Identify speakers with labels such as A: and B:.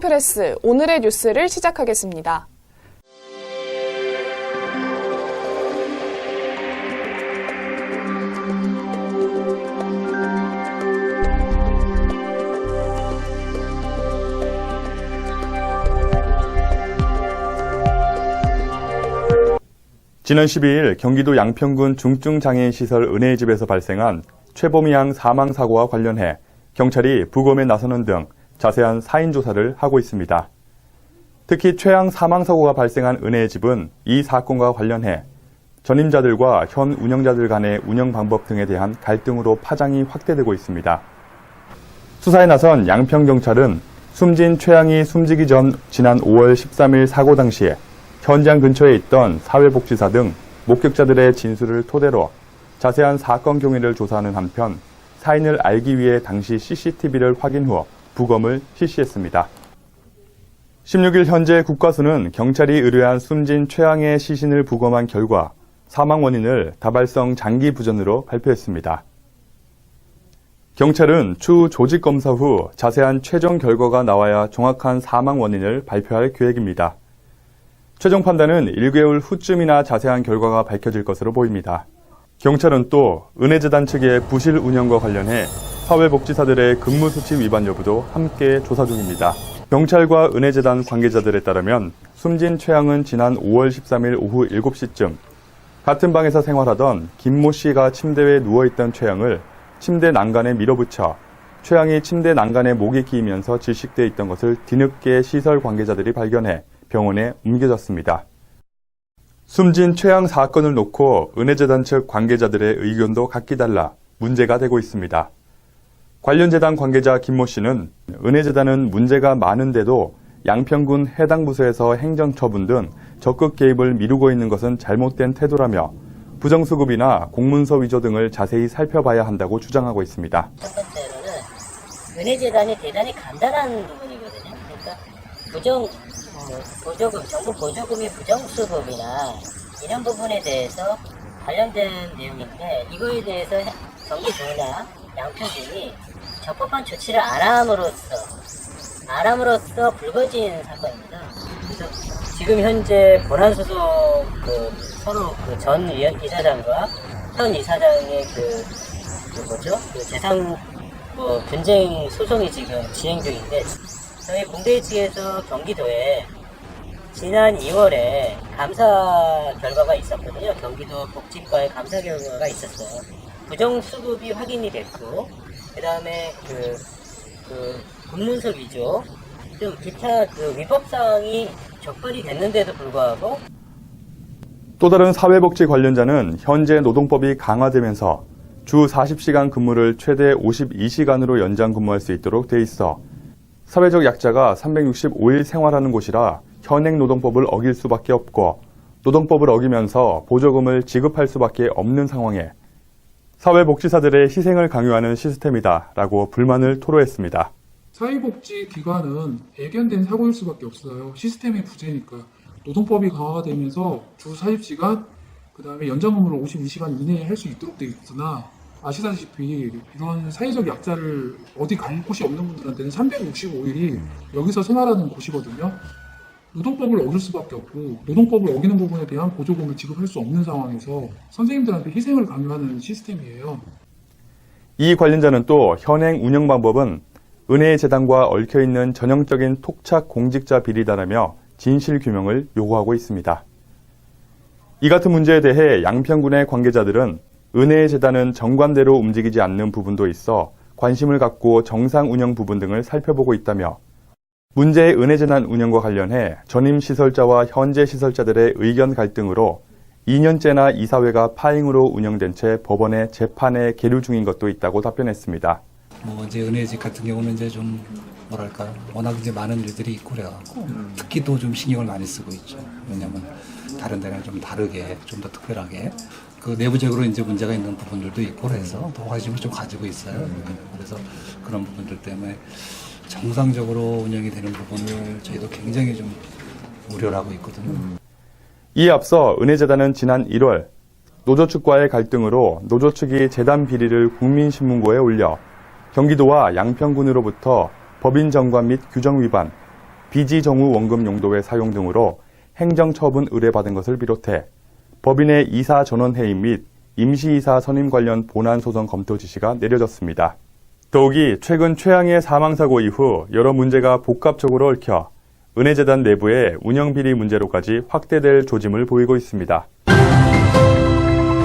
A: 프린팅프레스 오늘의 뉴스를 시작하겠습니다.
B: 지난 12일 경기도 양평군 중증장애인 시설 은혜의 집에서 발생한 최범희 양 사망 사고와 관련해 경찰이 부검에 나서는 등 자세한 사인 조사를 하고 있습니다. 특히 최양 사망 사고가 발생한 은혜의 집은 이 사건과 관련해 전임자들과 현 운영자들 간의 운영 방법 등에 대한 갈등으로 파장이 확대되고 있습니다. 수사에 나선 양평경찰은 숨진 최양이 숨지기 전 지난 5월 13일 사고 당시에 현장 근처에 있던 사회복지사 등 목격자들의 진술을 토대로 자세한 사건 경위를 조사하는 한편 사인을 알기 위해 당시 CCTV를 확인 후 부검을 실시했습니다. 16일 현재 국과수는 경찰이 의뢰한 숨진 최양의 시신을 부검한 결과 사망 원인을 다발성 장기 부전으로 발표했습니다. 경찰은 추후 조직 검사 후 자세한 최종 결과가 나와야 정확한 사망 원인을 발표할 계획입니다. 최종 판단은 1개월 후쯤이나 자세한 결과가 밝혀질 것으로 보입니다. 경찰은 또 은혜재단 측의 부실 운영과 관련해 사회복지사들의 근무 수칙 위반 여부도 함께 조사 중입니다. 경찰과 은혜재단 관계자들에 따르면 숨진 최양은 지난 5월 13일 오후 7시쯤 같은 방에서 생활하던 김모 씨가 침대에 누워있던 최양을 침대 난간에 밀어붙여 최양이 침대 난간에 목이 끼이면서 질식돼 있던 것을 뒤늦게 시설 관계자들이 발견해 병원에 옮겨졌습니다. 숨진 최양 사건을 놓고 은혜재단 측 관계자들의 의견도 각기 달라 문제가 되고 있습니다. 관련 재단 관계자 김모 씨는 은혜재단은 문제가 많은데도 양평군 해당 부서에서 행정처분 등 적극 개입을 미루고 있는 것은 잘못된 태도라며 부정수급이나 공문서 위조 등을 자세히 살펴봐야 한다고 주장하고 있습니다.
C: 첫 번째로는 은혜재단이 대단히 간단한 부분이거든요. 그러니까 부정 어, 보조금, 정부 보조금의 부정수급이나 이런 부분에 대해서 관련된 내용인데 이거에 대해서 경기도나 양평군이 적법한 조치를 안 함으로써 안 함으로써 불거진 사건입니다. 그래서 지금 현재 본안 소속 그 서로 그 전 이사장과 현 이사장의 그, 그 뭐죠? 그 재산 뭐 분쟁 소송이 지금 진행 중인데 저희 공대 측에서 경기도에 지난 2월에 감사 결과가 있었거든요. 경기도 복지과의 감사 결과가 있었어요. 부정 수급이 확인이 됐고, 그 다음에 그, 그, 공문서 위조, 좀 기타 그 위법 사항이 적발이 됐는데도 불구하고
B: 또 다른 사회복지 관련자는 현재 노동법이 강화되면서 주 40시간 근무를 최대 52시간으로 연장 근무할 수 있도록 돼 있어 사회적 약자가 365일 생활하는 곳이라 현행 노동법을 어길 수밖에 없고 노동법을 어기면서 보조금을 지급할 수밖에 없는 상황에 사회복지사들의 희생을 강요하는 시스템이다 라고 불만을 토로했습니다.
D: 사회복지기관은 애견된 사고일 수밖에 없어요. 시스템의 부재니까. 노동법이 강화가 되면서 주 40시간, 그 다음에 연장 근무를 52시간 이내에 할 수 있도록 되어 있으나, 아시다시피 이런 사회적 약자를 어디 갈 곳이 없는 분들한테는 365일이 여기서 생활하는 곳이거든요. 노동법을 어길 수밖에 없고, 노동법을 어기는 부분에 대한 보조금을 지급할 수 없는 상황에서 선생님들한테 희생을 강요하는 시스템이에요.
B: 이 관련자는 또 현행 운영 방법은 은혜의 재단과 얽혀 있는 전형적인 톡착 공직자 비리다라며 진실 규명을 요구하고 있습니다. 이 같은 문제에 대해 양평군의 관계자들은 은혜의 재단은 정관대로 움직이지 않는 부분도 있어 관심을 갖고 정상 운영 부분 등을 살펴보고 있다며 문제의 은혜재단 운영과 관련해 전임 시설자와 현재 시설자들의 의견 갈등으로 2년째나 이사회가 파행으로 운영된 채 법원에 재판에 계류 중인 것도 있다고 답변했습니다.
E: 뭐 이제 은혜집 같은 경우는 이제 좀 뭐랄까 워낙 이제 많은 일들이 있고 그래갖고 특히 또 좀 신경을 많이 쓰고 있죠. 왜냐면 다른 데는 좀 다르게 좀 더 특별하게 그 내부적으로 이제 문제가 있는 부분들도 있고 그래서 더 관심을 좀 가지고 있어요. 그래서 그런 부분들 때문에 정상적으로 운영이 되는 부분을 저희도 굉장히 좀 우려를 하고 있거든요.
B: 이에 앞서 은혜재단은 지난 1월 노조 측과의 갈등으로 노조 측이 재단 비리를 국민신문고에 올려 경기도와 양평군으로부터 법인 정관 및 규정 위반, 비지 정우 원금 용도의 사용 등으로 행정 처분 의뢰받은 것을 비롯해 법인의 이사 전원 해임 및 임시이사 선임 관련 본안 소송 검토 지시가 내려졌습니다. 더욱이 최근 최양의 사망사고 이후 여러 문제가 복합적으로 얽혀 은혜재단 내부의 운영비리 문제로까지 확대될 조짐을 보이고 있습니다.